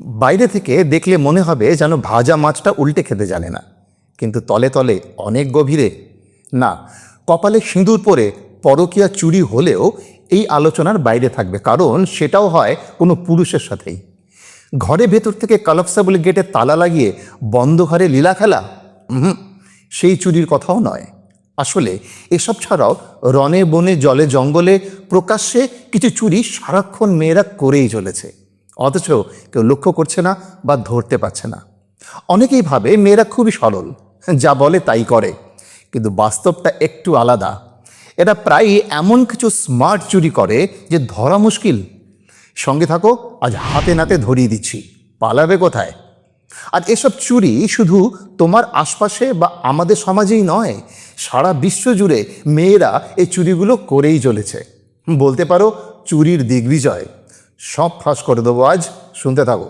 বাইরে থেকে দেখলে মনে হবে যেন ভাজা মাছটা উল্টে খেতে জানে না। কিন্তু তলে তলে অনেক গভীরে। না, কপালে সিঁদুর পরে পরকীয়া চুরি হলেও এই আলোচনার বাইরে থাকবে, কারণ সেটাও হয় কোনো পুরুষের সাথেই। ঘরে ভেতর থেকে কলপসাবল গেটে তালা লাগিয়ে বন্ধ ঘরে লীলা খেলা? সেই চুরির কথাও নয়। আসলে এসব ছাড়াও রনে বনে জলে জঙ্গলে প্রকাশ্যে কিছু চুরি সারাক্ষণ মেয়েরা করেই চলেছে। অথচ কেউ লক্ষ্য করছে না বা ধরতে পারছে না। অনেকেই ভাবে মেয়েরা খুবই সরল, যা বলে তাই করে, কিন্তু বাস্তবটা একটু আলাদা। এরা প্রায়ই এমন কিছু স্মার্ট চুরি করে যে ধরা মুশকিল। সঙ্গে থাকো, আজ হাতে নাতে ধরিয়ে দিচ্ছি, পালাবে কোথায়? আর এসব চুরি শুধু তোমার আশপাশে বা আমাদের সমাজেই নয়, সারা বিশ্ব জুড়ে মেয়েরা এই চুরিগুলো করেই চলেছে। বলতে পারো, চুরির দিগ্বিজয়। সব ফাঁস করে দেবো আজ, শুনতে থাকো।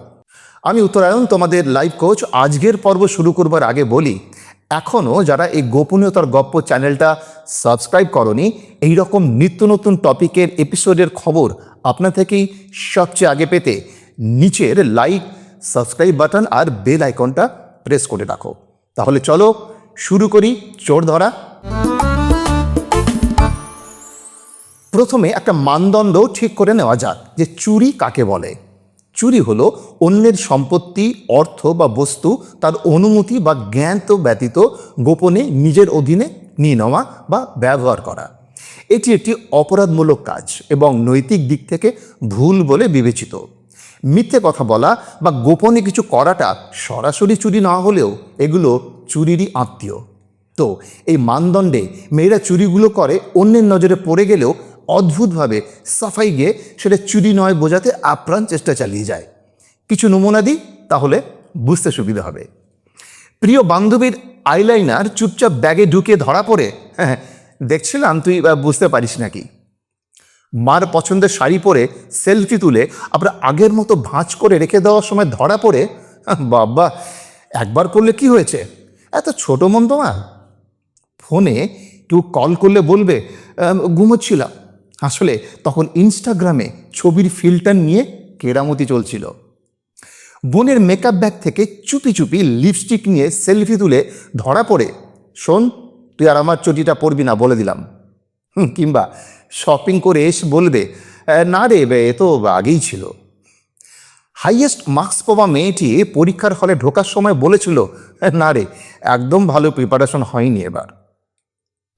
আমি উত্তরায়ণ তোমাদের লাইভ কোচ আজকের পর্ব শুরু করবার আগে বলি এখনও যারা এই গোপনীয়তার গপ্প চ্যানেলটা সাবস্ক্রাইব করনি এই রকম নিত্য নতুন টপিকের এপিসোডের খবর আপনা থেকেই সবচেয়ে আগে পেতে নিচের লাইক সাবস্ক্রাইব বাটন আর বেল আইকনটা প্রেস করে রাখো। তাহলে চলো শুরু করি চোর ধরা প্রথমে একটা মানদণ্ড ঠিক করে নেওয়া যাক যে চুরি কাকে বলে। চুরি হলো অন্যের সম্পত্তি, অর্থ বা বস্তু তার অনুমতি বা জ্ঞান তো ব্যতীত গোপনে নিজের অধীনে নিয়ে নেওয়া বা ব্যবহার করা। এটি একটি অপরাধমূলক কাজ এবং নৈতিক দিক থেকে ভুল বলে বিবেচিত। মিথ্যে কথা বলা বা গোপনে কিছু করাটা সরাসরি চুরি না হলেও এগুলো চুরিরই আত্মীয়। তো এই মানদণ্ডে মেয়েরা চুরিগুলো করে অন্যের নজরে পড়ে গেলেও অদ্ভুতভাবে সাফাই গিয়ে সেটা চুরি নয় বোঝাতে আপ্রাণ চেষ্টা চালিয়ে যায়। কিছু নমুনা দিই তাহলে বুঝতে সুবিধা হবে। প্রিয় বান্ধবীর আইলাইনার চুপচাপ ব্যাগে ঢুকে ধরা পড়ে হ্যাঁ দেখছিলাম তুই বুঝতে পারিস নাকি? মার পছন্দের শাড়ি পরে সেলফি তুলে আবার আগের মতো ভাঁজ করে রেখে দেওয়ার সময় ধরা পড়ে আহ, বাবা একবার করলে কি হয়েছে? এত ছোট মন তোমার? ফোনে কেউ কল করলে বলবে "আম, ঘুমোচ্ছিলাম। আসলে তখন ইনস্টাগ্রামে ছবির ফিল্টার নিয়ে কেরামতি চলছিল। বোনের মেকআপ ব্যাগ থেকে চুপি চুপি লিপস্টিক নিয়ে সেলফি তুলে ধরা পড়ে। শোন তুই আর আমার চটিটা পরবি না বলে দিলাম। কিংবা শপিং করে এসে বলবে "আহ, না রে বে, এ তো আগেই ছিল। হাইয়েস্ট মার্কস পাওয়া মেয়েটি পরীক্ষার হলে ঢোকার সময় বলেছিল না রে একদম ভালো প্রিপারেশন হয়নি এবার।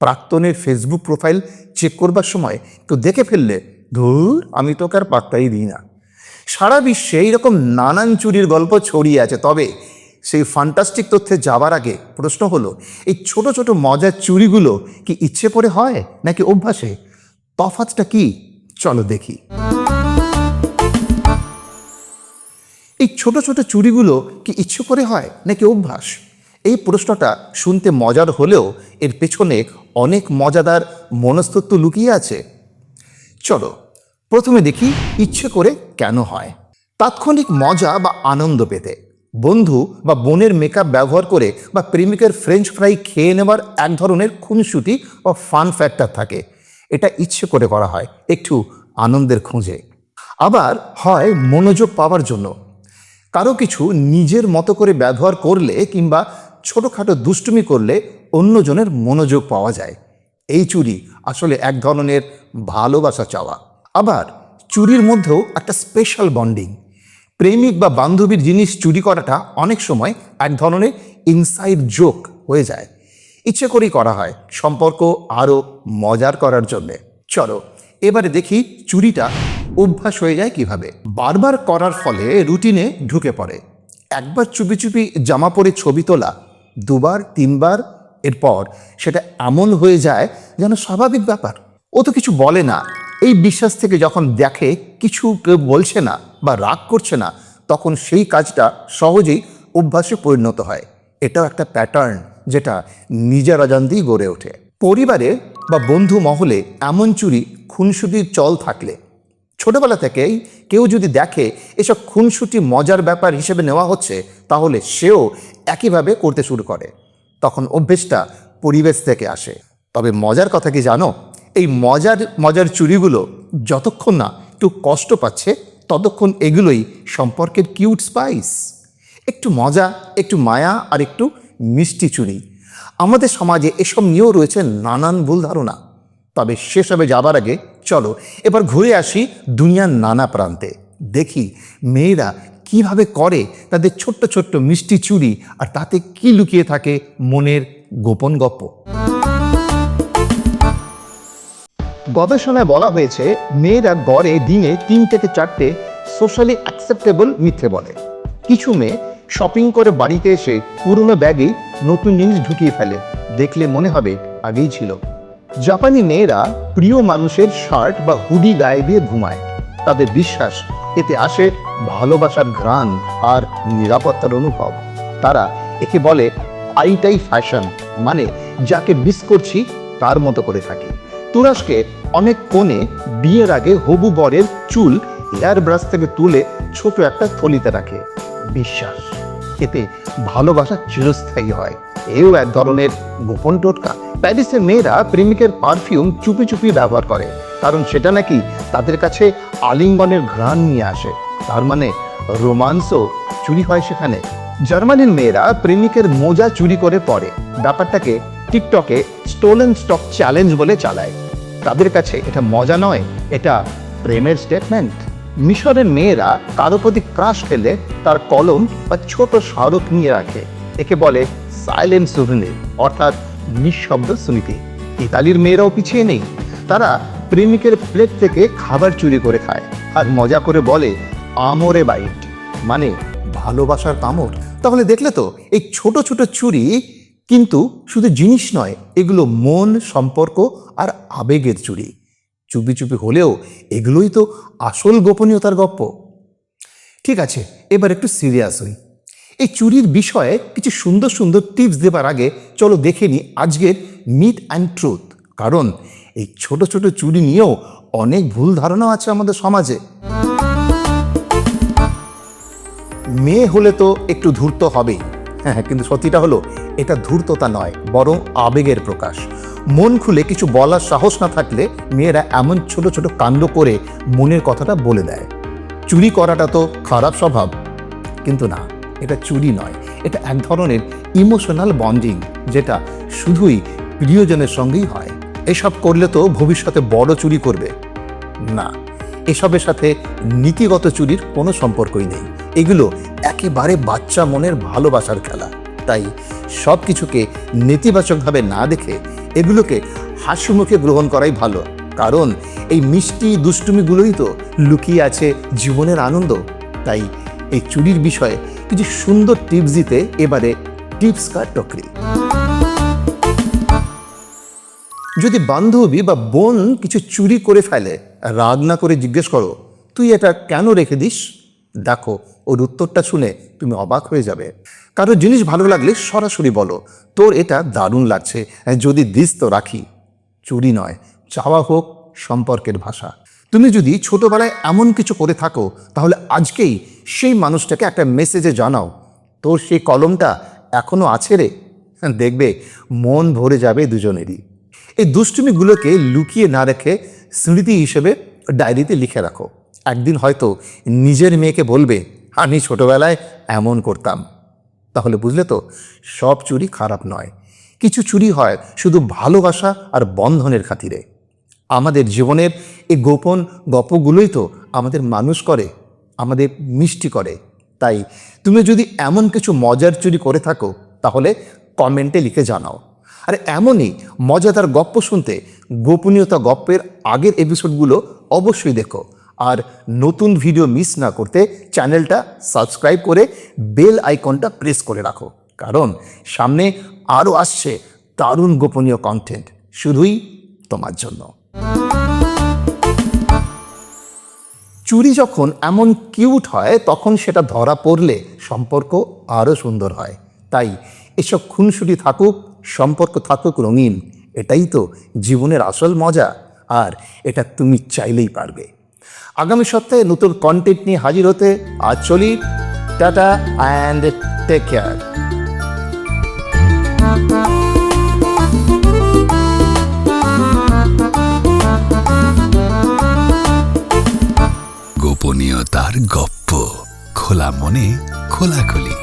প্রাক্তনের ফেসবুক প্রোফাইল চেক করবার সময় কেউ দেখে ফেললে, ধুর, আমি তোকে আর পাত্তাই দিই না। সারা বিশ্বে এইরকম নানান চুরির গল্প ছড়িয়ে আছে, তবে সেই ফান্টাস্টিক তথ্যে যাবার আগে প্রশ্ন হলো, এই ছোট ছোট মজার চুরিগুলো কি ইচ্ছে করে হয় নাকি অভ্যাসে? তফাৎটা কি? চলো দেখি। এই ছোট ছোট চুরিগুলো কি ইচ্ছে করে হয় নাকি অভ্যাস? প্রশ্নটা শুনতে মজার হলেও এর পেছনে অনেক মজাদার মনস্তত্ব লুকিয়ে আছে। চলো, প্রথমে দেখি ইচ্ছে করে কেন হয়। তাৎক্ষণিক মজা বা আনন্দ পেতে, বন্ধু বা বোনের মেকআপ ব্যবহার করে বা প্রেমিকের ফ্রেঞ্চ ফ্রাই খেয়ে নেবার এক ধরনের খুনসুটি বা ফান ফ্যাক্টর থাকে। এটা ইচ্ছে করে করা হয়, একটু আনন্দের খোঁজে। আবার হয় মনোযোগ পাওয়ার জন্য। কারও কিছু নিজের মতো করে ব্যবহার করলে কিংবা ছোটোখাটো দুষ্টুমি করলে অন্যজনের মনোযোগ পাওয়া যায়। এই চুরি আসলে এক ধরনের ভালোবাসা চাওয়া। আবার চুরির মধ্যেও একটা স্পেশাল বন্ডিং প্রেমিক বা বান্ধবীর জিনিস চুরি করাটা অনেক সময় এক ধরনের ইনসাইড জোক হয়ে যায়। ইচ্ছে করেই করা হয় সম্পর্ক আরও মজার করার জন্যে। চলো, এবারে দেখি চুরিটা অভ্যাস হয়ে যায় কীভাবে। বারবার করার ফলে রুটিনে ঢুকে পড়ে। একবার চুপি চুপি জামা পরে ছবি তোলা দুবার, তিনবার, এরপর সেটা এমন হয়ে যায় যেন স্বাভাবিক ব্যাপার। ও তো কিছু বলে না। এই বিশ্বাস থেকে যখন দেখে কিছু কেউ বলছে না বা রাগ করছে না, তখন সেই কাজটা সহজেই অভ্যাসে পরিণত হয়। এটাও একটা প্যাটার্ন যেটা নিজের অজান্তেই গড়ে ওঠে। পরিবারে বা বন্ধু মহলে এমন চুরি, খুনসুটির চল থাকলে ছোটবেলা থেকেই কেউ যদি দেখে এসব খুনসুটি মজার ব্যাপার হিসেবে নেওয়া হচ্ছে, তাহলে সেও একইভাবে করতে শুরু করে। তখন অভ্যেসটা পরিবেশ থেকে আসে। তবে মজার কথা কি জানো? এই মজার মজার চুরিগুলো যতক্ষণ না একটু কষ্ট পাচ্ছে, ততক্ষণ এগুলোই সম্পর্কের কিউট স্পাইস। একটু মজা, একটু মায়া আর একটু মিষ্টি চুরি। আমাদের সমাজে এসব নিয়েও রয়েছে নানান ভুল ধারণা। তবে সেসবে যাবার আগে চলো এবার ঘুরে আসি দুনিয়ার নানা প্রান্তে। দেখি মেয়েরা কীভাবে করে তাদের ছোট্ট ছোট্ট মিষ্টি চুরি আর তাতে কি লুকিয়ে থাকে মনের গোপন গপ্প। গবেষণায় বলা হয়েছে, মেয়েরা গড়ে দিনে তিন থেকে চারটে সোশ্যালি অ্যাকসেপ্টেবল মিথ্যে বলে। কিছু মেয়ে শপিং করে বাড়িতে এসে পুরনো ব্যাগেই নতুন জিনিস ঢুকিয়ে ফেলে। দেখলে মনে হবে আগেই ছিল। জাপানি মেয়েরা প্রিয় মানুষের শার্ট বা হুডি গায়ে দিয়ে ঘুমায়। তাদের বিশ্বাস, এতে আসে ভালোবাসার ঘ্রাণ আর নিরাপত্তার অনুভব। তারা একে বলে আইটাই ফ্যাশন মানে যাকে মিস করছি তার মতো করে থাকি। তুরস্কে অনেক কোণে বিয়ের আগে হবু বরের চুল এয়ার ব্রাশ থেকে তুলে ছোট একটা থলিতে রাখে। বিশ্বাস। এতে ভালোবাসা চিরস্থায়ী হয়। এও এক ধরনের গোপন টোটকা। প্যারিসের মেয়েরা প্রেমিকের পারফিউম চুপি চুপি ব্যবহার করে। কারণ সেটা নাকি তাদের কাছে আলিঙ্গনের ঘ্রাণ নিয়ে আসে। তার মানে রোমান্সও চুরি হয় সেখানে। জার্মানির মেয়েরা প্রেমিকের মোজা চুরি করে পরে। ব্যাপারটাকে টিকটকে স্টোলেন স্টক চ্যালেঞ্জ বলে চালায়। তাদের কাছে এটা মজা নয়, এটা প্রেমের স্টেটমেন্ট মিশরের মেয়েরা কারও প্রতি ক্রাশ খেলে তার কলম বা ছোট স্মারক নিয়ে রাখে। একে বলে সাইলেন্ট সুভিনির অর্থাৎ নিঃশব্দ স্মৃতি। ইতালির মেয়েরাও পিছিয়ে নেই। তারা প্রেমিকের প্লেট থেকে খাবার চুরি করে খায় আর মজা করে বলে, আমরে বাইট। মানে ভালোবাসার কামড়। তাহলে দেখলে তো, এই ছোট ছোট চুরি কিন্তু শুধু জিনিস নয়, এগুলো মন, সম্পর্ক আর আবেগের চুরি। চুপি চুপি হলেও এগুলোই তো আসল গোপনীয়তার গপ্প। ঠিক আছে, এবার একটু সিরিয়াস হই। এই চুরির বিষয়ে কিছু সুন্দর সুন্দর টিপস দেবার আগে চলো দেখে নিই আজকের মিট অ্যান্ড ট্রুথ কারণ এই ছোট ছোট চুরি নিয়েও অনেক ভুল ধারণা আছে আমাদের সমাজে। মেয়ে হলে তো একটু ধূর্ত হবেই। হ্যাঁ কিন্তু সত্যিটা হলো, এটা ধূর্ততা নয়, বরং আবেগের প্রকাশ। মন খুলে কিছু বলার সাহস না থাকলে মেয়েরা এমন ছোট ছোট কাণ্ড করে মনের কথাটা বলে দেয়। চুরি করাটা তো খারাপ স্বভাব। কিন্তু না, এটা চুরি নয়। এটা এক ধরনের ইমোশনাল বন্ডিং যেটা শুধুই প্রিয়জনের সঙ্গেই হয়। এসব করলে তো ভবিষ্যতে বড় চুরি করবে। না, এসবের সাথে নীতিগত চুরির কোনো সম্পর্কই নেই। এগুলো একেবারে বাচ্চা মনের ভালোবাসার খেলা। তাই সব কিছুকে নেতিবাচকভাবে না দেখে এগুলোকে হাসি মুখে গ্রহণ করাই ভালো। কারণ এই মিষ্টি দুষ্টুমিগুলোই তো লুকিয়ে আছে জীবনের আনন্দ। তাই এই চুরির বিষয়ে কিছু সুন্দর টিপস দিতে এবারে টিপস কার টকরি। যদি বান্ধবী বা বোন কিছু চুরি করে ফেলে, রাগ না করে জিজ্ঞেস করো, তুই এটা কেন রেখে দিস? দেখো ওর উত্তরটা শুনে তুমি অবাক হয়ে যাবে। কারও জিনিস ভালো লাগলে সরাসরি বলো। তোর এটা দারুণ লাগছে। যদি দিস তো রাখি, চুরি নয়, চাওয়া হোক সম্পর্কের ভাষা। তুমি যদি ছোটবেলায় এমন কিছু করে থাকো, তাহলে আজকেই সেই মানুষটাকে একটা মেসেজে জানাও। তোর সেই কলমটা এখনও আছে রে? দেখবে মন ভরে যাবে দুজনেরই। এই দুষ্টুমিগুলোকে লুকিয়ে না রেখে স্মৃতি হিসেবে ডায়েরিতে লিখে রাখো। একদিন হয়তো নিজের মেয়েকে বলবে আমি ছোটবেলায় এমন করতাম। তাহলে বুঝলে তো, সব চুরি খারাপ নয়। কিছু চুরি হয় শুধু ভালোবাসা আর বন্ধনের খাতিরে। আমাদের জীবনের এই গোপন গল্পগুলোই তো আমাদের মানুষ করে, আমাদের মিষ্টি করে। তাই তুমি যদি এমন কিছু মজার চুরি করে থাকো, তাহলে কমেন্টে লিখে জানাও। আর এমনই মজাদার গপ্প শুনতে গোপনীয়তা গপ্পের আগের এপিসোডগুলো অবশ্যই দেখো। আর নতুন ভিডিও মিস না করতে চ্যানেলটা সাবস্ক্রাইব করে বেল আইকনটা প্রেস করে রাখো। কারণ সামনে আরও আসছে দারুণ গোপনীয় কন্টেন্ট শুধুই তোমার জন্য। চুরি যখন এমন কিউট হয়, তখন সেটা ধরা পড়লে সম্পর্ক আরও সুন্দর হয়। তাই এসব খুনসুটি থাকুক, সম্পর্ক থাকুক রঙিন, এটাই তো জীবনের আসল মজা। আর এটা তুমি চাইলেই পারবে। আগামী সপ্তাহে নতুন কন্টেন্ট নিয়ে হাজির হতে আজ চলি টাটা অ্যান্ড টেক কেয়ার গোপনীয়তার গপ্প, খোলা মনে, খোলাখুলি।